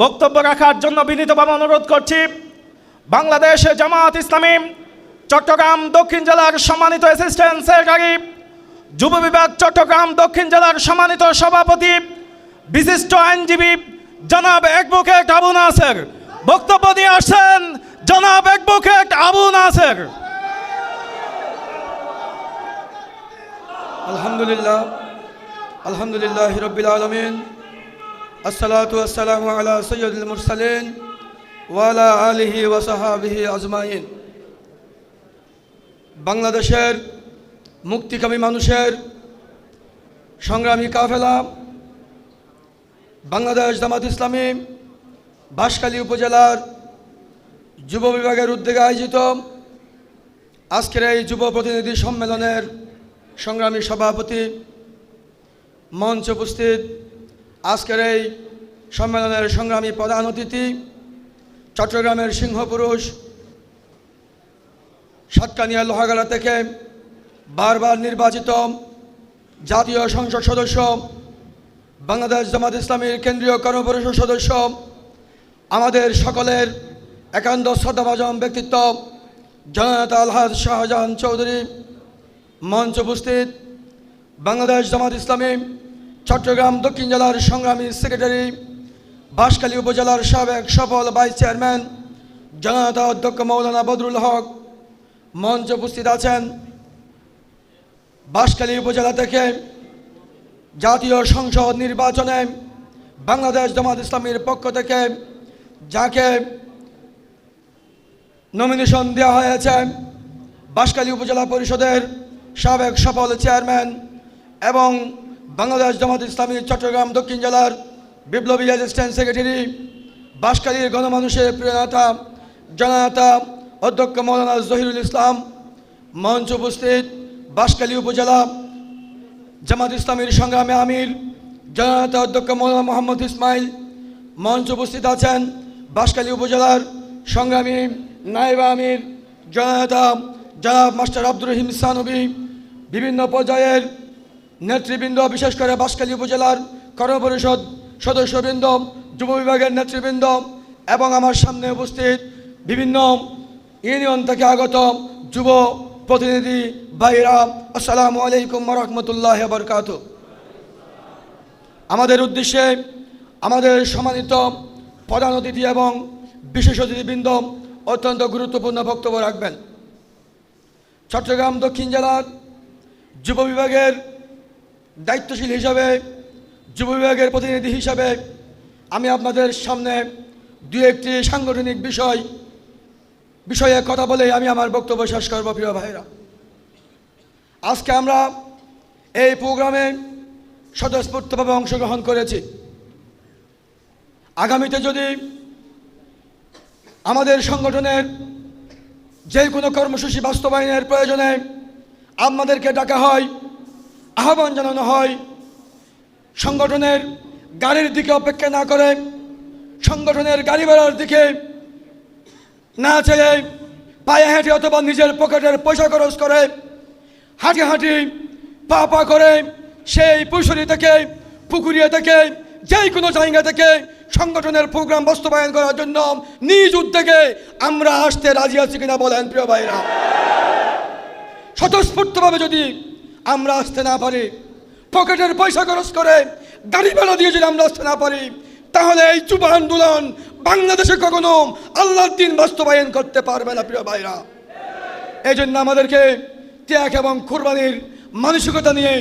বক্তব্য রাখার জন্য বিনীতভাবে অনুরোধ করছি। বাংলাদেশ জামাত ইসলামী, চট্টগ্রাম দক্ষিণ জেলার সম্মানিত অ্যাসিস্ট্যান্ট সেক্রেটারি যুব বিভাগ চট্টগ্রাম দক্ষিণ জেলার সম্মানিত সভাপতি, বিশিষ্ট আইনজীবী জনাব অ্যাডভোকেট আবু নাসের। বক্তব্য দিয়ে আসছেন জনাব অ্যাডভোকেট আবু নাসের। আলহামদুলিল্লাহ আলহামদুলিল্লাহ রবিল আলমিন। ওয়ালা আলিহি বাংলাদেশের মুক্তিকামী মানুষের সংগ্রামী কাফেলা, বাংলাদেশ জামাত ইসলামী বাঁশখালী উপজেলার যুব বিভাগের উদ্যোগে আয়োজিত আজকের এই যুব প্রতিনিধি সম্মেলনের সংগ্রামী সভাপতি মঞ্চ উপস্থিত আজকের এই সম্মেলনের সংগ্রামী প্রধান অতিথি, চট্টগ্রামের সিংহপুরুষ, সাতকানিয়া লোহাগাড়া থেকে বারবার নির্বাচিত জাতীয় সংসদ সদস্য, বাংলাদেশ জামাত ইসলামীর কেন্দ্রীয় কর্মপরিষদ সদস্য, আমাদের সকলের একান্ত শ্রদ্ধাভাজন ব্যক্তিত্ব, জননেতা আলহাজ শাহজাহান চৌধুরী মঞ্চ উপস্থিত, বাংলাদেশ জামাত ইসলামী চট্টগ্রাম দক্ষিণ জেলার সংগ্রামী সেক্রেটারি বাঁশখালী উপজেলার সাবেক সফল ভাইস চেয়ারম্যান, জনতা অধ্যক্ষ মৌলানা বদরুল হক মঞ্চ উপস্থিত আছেন। বাঁশখালী উপজেলা থেকে জাতীয় সংসদ নির্বাচনে বাংলাদেশ জামাত ইসলামীর পক্ষ থেকে যাকে নমিনেশন দেওয়া হয়েছে বাঁশখালী উপজেলা পরিষদের সাবেক সফল চেয়ারম্যান এবং বাংলাদেশ জামাত ইসলামী, চট্টগ্রাম দক্ষিণ জেলার বিপ্লবী অ্যাসিস্ট্যান্ট সেক্রেটারি বাঁশখালীর গণমানুষের প্রিয় নেতা, জননেতা, অধ্যক্ষ মৌলানা জহিরুল ইসলাম, মঞ্চ উপস্থিত, বাসকালী উপজেলা জামাত ইসলামীর সংগ্রামে আমির, জননেতা, অধ্যক্ষ মৌলানা মোহাম্মদ ইসমাইল, মঞ্চ উপস্থিত আছেন বাসকালী উপজেলার সংগ্রামী নায়েব আমির, জননেতা জনাব মাস্টার আব্দুর রহিম সানবী, বিভিন্ন পর্যায়ের নেতৃবৃন্দ বিশেষ করে বাঁশখালী উপজেলার কর্মপরিষদ সদস্যবৃন্দ, যুব বিভাগের নেতৃবৃন্দ এবং আমার সামনে উপস্থিত বিভিন্ন ইউনিয়ন থেকে আগত যুব প্রতিনিধি ভাইরা আসসালামু আলাইকুম রহমতুল্লাহ বরকাত আমাদের উদ্দেশ্যে আমাদের সম্মানিত প্রধান অতিথি এবং বিশেষ অতিথিবৃন্দ অত্যন্ত গুরুত্বপূর্ণ বক্তব্য রাখবেন। চট্টগ্রাম দক্ষিণ জেলার যুব বিভাগের দায়িত্বশীল হিসাবে, যুব বিভাগের প্রতিনিধি হিসাবে আমি আপনাদের সামনে দু একটি সাংগঠনিক বিষয়, বিষয়ে কথা বলে আমি আমার বক্তব্য শেষ করব, প্রিয় ভাইরা আজকে আমরা এই প্রোগ্রামে স্বতঃস্ফূর্তভাবে অংশগ্রহণ করেছি। আগামীতে যদি আমাদের সংগঠনের যে কোনো কর্মসূচি বাস্তবায়নের প্রয়োজনে আপনাদেরকে ডাকা হয় আহ্বান জানানো হয়, সংগঠনের গাড়ির দিকে অপেক্ষা না করে, সংগঠনের গাড়ি ভাড়ার দিকে না চেয়ে পায়ে হেঁটে অথবা নিজের পকেটের পয়সা খরচ করে, হাঁটি হাঁটি পা পা করে সেই পুষুরি থেকে পুকুরিয়া থেকে যেই কোনো জায়গা থেকে সংগঠনের প্রোগ্রাম বাস্তবায়ন করার জন্য নিজ উদ্যোগে আমরা আসতে রাজি আছি কিনা বলেন প্রিয় ভাইরা। স্বতঃস্ফূর্তভাবে যদি আমরা আসতে না পারি। পকেটের পয়সা খরচ করে ভাড়া দিয়ে যদি আমরা আসতে না পারি, তাহলে এই যুব আন্দোলন বাংলাদেশে কখনো আল্লাহর দিন বাস্তবায়ন করতে পারবে না, প্রিয় ভাইরা। এই জন্য আমাদেরকে ত্যাগ এবং কুরবানির মানসিকতা নিয়ে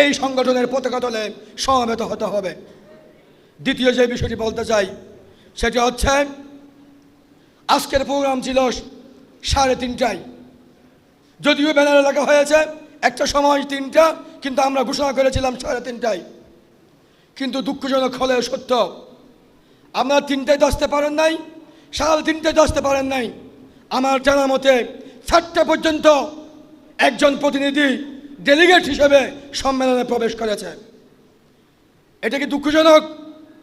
এই সংগঠনের পতাকা তলে সমবেত হতে হবে। দ্বিতীয় যে বিষয়টি বলতে চাই, সেটি হচ্ছে, আজকের প্রোগ্রাম ছিল সাড়ে তিনটায়। যদিও ব্যানারে লেখা হয়েছে একটা সময় তিনটা, কিন্তু আমরা ঘোষণা করেছিলাম সাড়ে তিনটায়। কিন্তু দুঃখজনক হলেও সত্য আপনারা তিনটায় আসতে পারেন নাই, সাড়ে তিনটায় আসতে পারেন নাই। আমার জানা মতে চারটে পর্যন্ত একজন প্রতিনিধি ডেলিগেট হিসেবে সম্মেলনে প্রবেশ করেছে। এটা কি দুঃখজনক?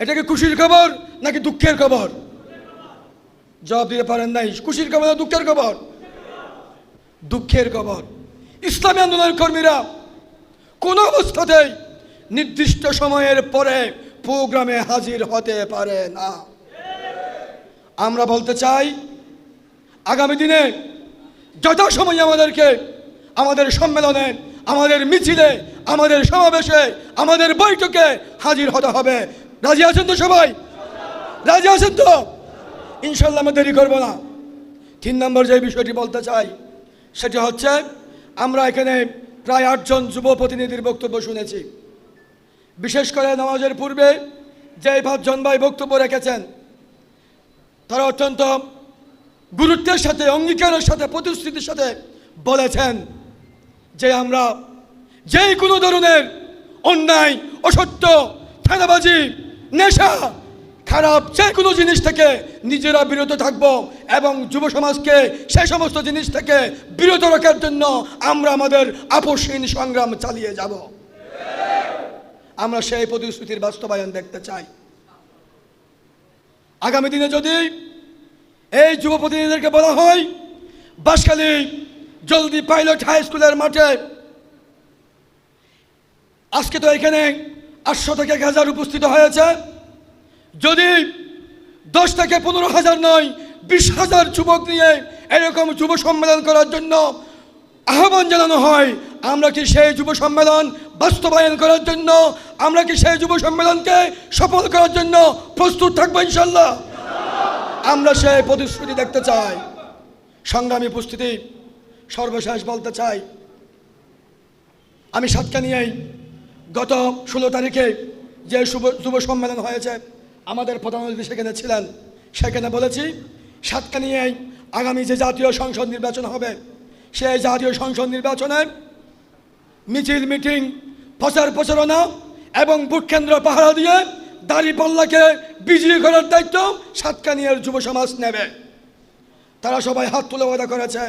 এটা কি খুশির খবর নাকি দুঃখের খবর? জবাব দিতে পারেন নাই। খুশির খবর না দুঃখের খবর? দুঃখের খবর। ইসলামী আন্দোলনের কর্মীরা কোনো অবস্থাতেই নির্দিষ্ট সময়ের পরে প্রোগ্রামে হাজির হতে পারে না। আমরা বলতে চাই, আগামী দিনে যথাসময় আমাদেরকে আমাদের সম্মেলনে, আমাদের মিছিলে, আমাদের সমাবেশে, আমাদের বৈঠকে হাজির হতে হবে। রাজি আছেন তো সবাই? রাজি আছেন তো? ইনশাল্লাহ আমরা দেরি করব না। তিন নম্বর যে বিষয়টি বলতে চাই, সেটি হচ্ছে আমরা এখানে প্রায় আটজন যুব প্রতিনিধির বক্তব্য শুনেছি। বিশেষ করে নামাজের পূর্বে যে পাঁচজন ভাই বক্তব্য রেখেছেন, তারা অত্যন্ত গুরুত্বের সাথে, অঙ্গীকারের সাথে, প্রতিশ্রুতির সাথে বলেছেন যে আমরা যে কোনো ধরনের অন্যায়, অসত্য, থানাবাজি, নেশা খারাপ যে কোনো জিনিস থেকে নিজেরা বিরত থাকব এবং যুব সমাজকে সেই সমস্ত জিনিস থেকে বিরত রাখার জন্য আমরা আমাদের আপসহীন সংগ্রাম চালিয়ে যাব। আমরা সেই প্রতিশ্রুতির বাস্তবায়ন দেখতে চাই। আগামী দিনে যদি এই যুব প্রতিনিধিদেরকে বলা হয়, বাসখালী জলদি পাইলট হাই স্কুলের মাঠে। আজকে তো এখানে আটশো থেকে এক হাজার উপস্থিত হয়েছে। যদি দশ থেকে পনেরো হাজার নয়, বিশ হাজার যুবক নিয়ে এরকম যুব সম্মেলন করার জন্য আহ্বান জানানো হয়, আমরা কি সেই যুব সম্মেলন বাস্তবায়ন করার জন্য, আমরা কি সেই যুব সম্মেলনকে সফল করার জন্য প্রস্তুত থাকব ইনশাল্লাহ? আমরা সেই প্রতিশ্রুতি দেখতে চাই। সংগ্রামী উপস্থিতি, সর্বশেষ বলতে চাই, আমি সাতকা নিয়েই গত ষোলো তারিখে যে শুভ যুব সম্মেলন হয়েছে আমাদের প্রধানমন্ত্রী সেখানে ছিলেন। সেখানে বলেছি সাতকা নিয়েই আগামী যে জাতীয় সংসদ নির্বাচন হবে, সেই জাতীয় সংসদ নির্বাচনে মিছিল, মিটিং, প্রচার প্রচারণা এবং ভোট কেন্দ্র পাহারা দিয়ে দাঁড়িপাল্লাকে বিজয়ী করার দায়িত্ব সাতকানিয়ার যুব সমাজ নেবে। তারা সবাই হাত তুলে ওয়াদা করেছে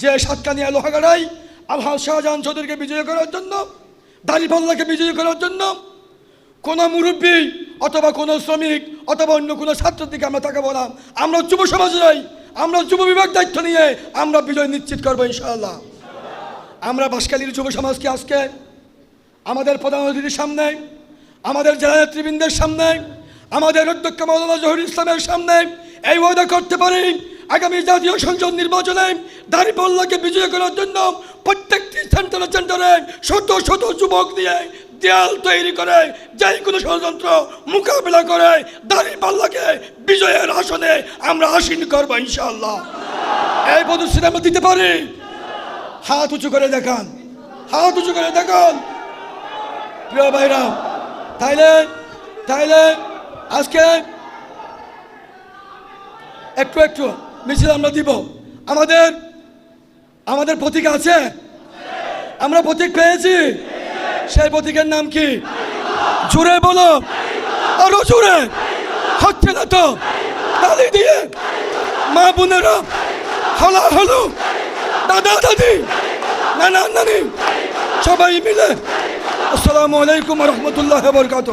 যে সাতকানিয়া লোহাগাড়াই আলহাজ শাহজাহান চৌধুরীকে বিজয়ী করার জন্য দাঁড়িপাল্লাকে বিজয়ী করার জন্য কোনো মুরব্বী অথবা কোনো শ্রমিক, অথবা অন্য কোনো ছাত্রের দিকে আমরা তাকাবো না। আমরা যুব সমাজরাই আমরা যুব বিভাগ দায়িত্ব নিয়ে আমরা বিজয় নিশ্চিত করব ইনশাআল্লাহ। আমরা বাসকালীর যুব সমাজকে আজকে আমাদের প্রধান অতিথির সামনে, আমাদের জেলা নেতৃবৃন্দের সামনে, আমাদের অধ্যক্ষ মৌলানা জহুর ইসলামের সামনে এই ওয়াদা করতে পারি, আগামী জাতীয় সংসদ নির্বাচনে দাঁড়িপাল্লাকে বিজয় করার জন্য প্রত্যেকটি সেন্টারে সেন্টারে শত শত যুবক দিয়ে দেয়াল তৈরি করে, যাই কোনো ষড়যন্ত্র মোকাবিলা করে দাঁড়িপাল্লাকে বিজয়ের আসনে আমরা আসীন করব ইনশাল্লাহ এই প্রদর্শনী আমরা দিতে পারি? হাত উঁচু করে দেখান, হাত উঁচু করে দেখান। প্রিয় ভাইরা, তাইলে তাইলে আজকে একটু একটু মিছিল আমরা দিব। আমাদের আমাদের প্রতীক আছে? আমরা প্রতীক পেয়েছি? সেই প্রতীকের নাম কি? জুড়ে বলো। আরও জুড়ে। হচ্ছে না তো? দিয়ে। মা বোনেরা হলা হলো। দাদা, দাদি, নানা, নানি, সবাই মিলে। আসসালামু আলাইকুম রহমতুল্লাহ বরকাত